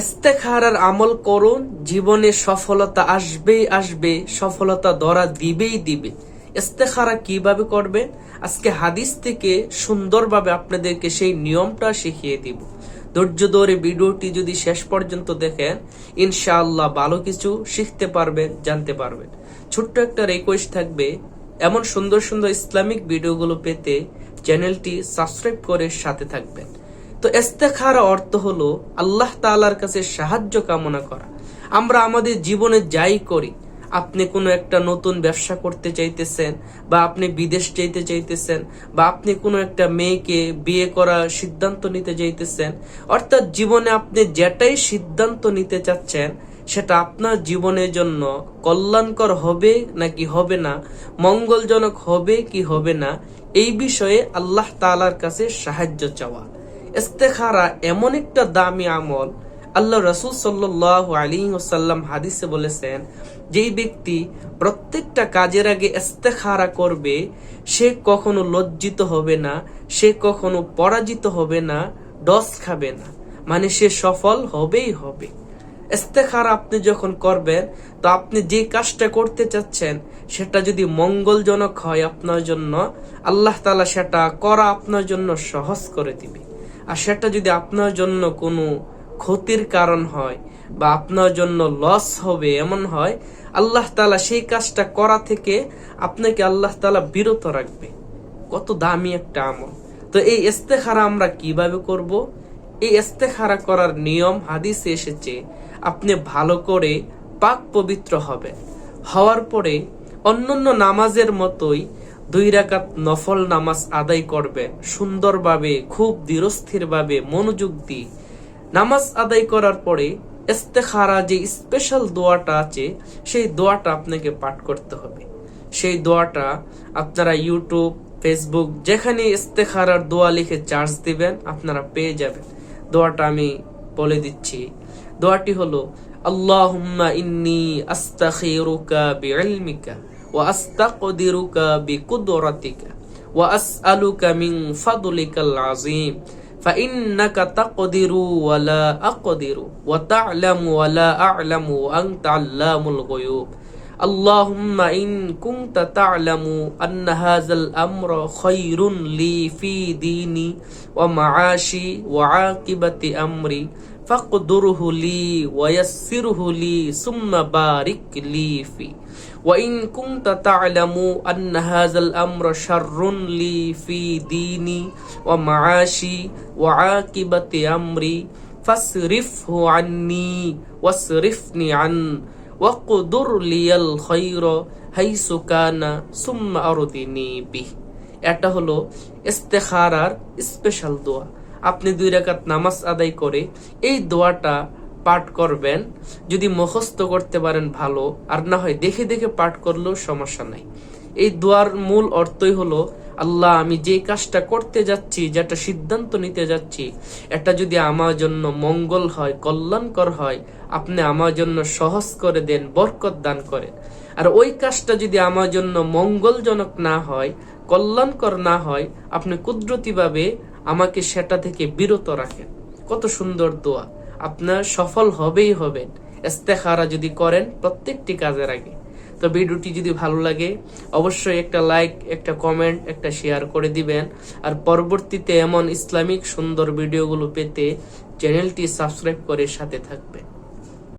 ইস্তেখারার আমল করুন, জীবনে সফলতা আসবেই আসবে, সফলতা ধরা দিবেই দিবে। ইস্তেখারা কীভাবে করবেন? আজকে হাদিস থেকে সুন্দরভাবে আপনাদেরকে সেই নিয়মটা শিখিয়ে দিব। ধৈর্য ধরে ভিডিওটি যদি শেষ পর্যন্ত দেখেন, ইনশাআল্লাহ ভালো কিছু শিখতে পারবেন, জানতে পারবেন। ছোট্ট একটা রিকোয়েস্ট থাকবে, এমন সুন্দর সুন্দর ইসলামিক ভিডিওগুলো পেতে চ্যানেলটি সাবস্ক্রাইব করে সাথে থাকবেন। তো এস্তেখার অর্থ হলো আল্লাহ তাআলার কাছে সাহায্য কামনা করা। আমরা আমাদের জীবনে যাই করি, আপনি কোনো একটা নতুন ব্যবসা করতে চাইতেছেন বা আপনি বিদেশ যেতে চাইতেছেন বা আপনি কোনো একটা মেয়েকে বিয়ে করার সিদ্ধান্ত নিতে চাইতেছেন অর্থাৎ জীবনে আপনি যেটাই সিদ্ধান্ত নিতে চাচ্ছেন, সেটা আপনার জীবনের জন্য কল্যাণকর হবে নাকি হবে না, মঙ্গলজনক হবে কি হবে না, এই বিষয়ে আল্লাহ তাআলার কাছে সাহায্য চাওয়া। ইস্তেখারা এমন একটা দামি আমল আল্লাহ রসুল সাল্লাহ আলী ওসাল্লাম হাদিসে বলেছেন, যেই ব্যক্তি প্রত্যেকটা কাজের আগে ইস্তেখারা করবে, সে কখনো লজ্জিত হবে না, সে কখনো পরাজিত হবে না, ডস খাবে না। মানে সে সফল হবেই হবে। ইস্তেখারা আপনি যখন করবেন, তো আপনি যে কাজটা করতে চাচ্ছেন, সেটা যদি মঙ্গলজনক হয় আপনার জন্য, আল্লাহ তালা সেটা করা আপনার জন্য সহজ করে দিবে। আর সেটা যদি আপনার জন্য কোনো ক্ষতির কারণ হয় বা আপনার জন্য লস হবে, এমন হয়, আল্লাহ তালা সেই কাজটা করা থেকে আপনাকে আল্লাহ তালা বিরত রাখবে। কত দামি একটা আমল। তো এই ইস্তেখারা আমরা কীভাবে করব? এই ইস্তেখারা করার নিয়ম হাদিসে এসেছে, আপনি ভালো করে পাক পবিত্র হবেন। হওয়ার পরে অন্যান্য নামাজের মতোই দুই রাকাত নফল নামাজ আদায় করবেন সুন্দরভাবে, খুব ধীরস্থিরভাবে মনোযোগ দিয়ে। নামাজ আদায় করার পরে ইস্তেখারা যে স্পেশাল দোয়াটা আছে, সেই দোয়াটা আপনাকে পাঠ করতে হবে। সেই দোয়াটা আপনারা ইউটিউব ফেসবুক যেখানে ইস্তেখারার দোয়া লিখে চার্জ দিবেন, আপনারা পেয়ে যাবেন। দোয়াটা আমি বলে দিচ্ছি। দোয়াটি হলো, আল্লাহুম্মা ইন্নি আস্তাখিরুকা বিইলমিকা। ওয়া আস্তাকদিরুকা বিকুদরাতিকা ওয়া আসআলুকা মিন ফাদলিকাল আযীম فإنك تقدر ولا أقدر وتعلم ولا أعلم وأنت علام الغيوب اللهم إن كنت تعلم أن هذا الأمر خير لي في ديني ومعاشي وعاقبة أمري فاقدره لي ويسره لي ثم بارك لي فيه وإن كنت تعلم أن هذا الأمر شر لي في ديني ومعاشي وعاقبة أمري فاصرفه عني واصرفني عنه وقدر لي الخير حيث كان ثم أرضني به এটা হলো ইস্তেখারার স্পেশাল দোয়া আপনি দুই রাকাত নামাজ আদায় করে এই দোয়াটা পাঠ করবেন। যদি মুখস্থ করতে পারেন ভালো, আর না হয় দেখে দেখে পাঠ করলেও সমস্যা নাই। এই দোয়ার মূল অর্থই হলো, আল্লাহ, আমি যে কাজটা করতে যাচ্ছি, যেটা সিদ্ধান্ত নিতে যাচ্ছি, এটা যদি আমার জন্য মঙ্গল হয়, কল্যাণকর হয়, আপনি আমার জন্য সহজ করে দেন, বরকত দান করেন। আর ওই কাজটা যদি আমার জন্য মঙ্গলজনক না হয়, কল্যাণকর না হয়, আপনি কুদরতিভাবে আমাকে সেটা থেকে বিরত রাখেন। কত সুন্দর দোয়া। আপনার সফল হবেই হবেন। ইস্তেখারা যদি করেন প্রত্যেকটি কাজের আগে। তো ভিডিওটি যদি ভালো লাগে, অবশ্যই একটা লাইক, একটা কমেন্ট, একটা শেয়ার করে দিবেন। আর পরবর্তীতে এমন ইসলামিক সুন্দর ভিডিওগুলো পেতে চ্যানেলটি সাবস্ক্রাইব করে সাথে থাকবেন।